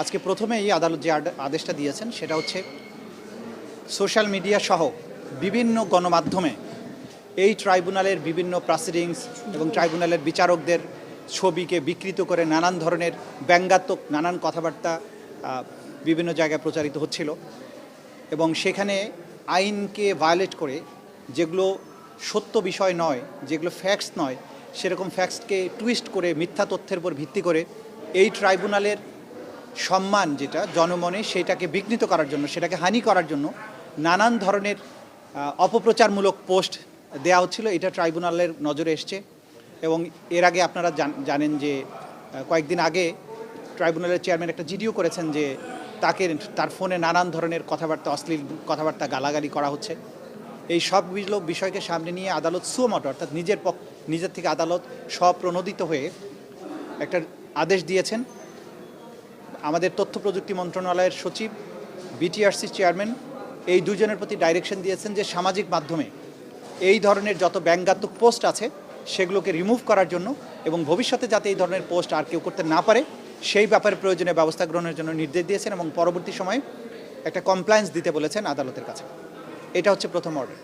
আজকে প্রথমেই আদালত যে আদেশটা দিয়েছেন, সেটা হচ্ছে সোশ্যাল মিডিয়া সহ বিভিন্ন গণমাধ্যমে এই ট্রাইব্যুনালের বিভিন্ন প্রসিডিংস এবং ট্রাইব্যুনালের বিচারকদের ছবিকে বিকৃত করে নানান ধরনের ব্যঙ্গাত্মক নানান কথাবার্তা বিভিন্ন জায়গায় প্রচারিত হচ্ছিল এবং সেখানে আইনকে ভায়োলেট করে যেগুলো সত্য বিষয় নয়, যেগুলো ফ্যাক্টস নয়, সেরকম ফ্যাক্টসকে টুইস্ট করে মিথ্যা তথ্যের উপর ভিত্তি করে এই ট্রাইব্যুনালের সম্মান যেটা, জনমনে সেটাকে বিঘ্নিত করার জন্য, সেটাকে হানি করার জন্য নানান ধরনের অপপ্রচারমূলক পোস্ট দেওয়া হচ্ছিল। এটা ট্রাইব্যুনালের নজরে এসছে এবং এর আগে আপনারা জান- জানেন যে কয়েকদিন আগে ট্রাইব্যুনালের চেয়ারম্যান একটা জিডিও করেছেন যে, তাকে তার ফোনে নানান ধরনের কথাবার্তা, অশ্লীল কথাবার্তা গালাগালি করা হচ্ছে। এই সবগুলো বিষয়কে সামনে নিয়ে আদালত সুমট অর্থাৎ নিজের পক্ষ নিজের থেকে আদালত স্বপ্রণোদিত হয়ে একটা আদেশ দিয়েছেন। আমাদের তথ্য প্রযুক্তি মন্ত্রণালয়ের সচিব বিটিআরসি চেয়ারম্যান এই দুজনের প্রতি ডাইরেকশন দিয়েছেন যে সামাজিক মাধ্যমে এই ধরনের যত ব্যঙ্গাত্মক পোস্ট আছে, সেগুলোকে রিমুভ করার জন্য এবং ভবিষ্যতে যাতে এই ধরনের পোস্ট আর কেউ করতে না পারে, সেই ব্যাপারে প্রয়োজনীয় ব্যবস্থা গ্রহণের জন্য নির্দেশ দিয়েছেন এবং পরবর্তী সময়ে একটা কমপ্লায়েন্স দিতে বলেছেন আদালতের কাছে। এটা হচ্ছে প্রথম অর্ডার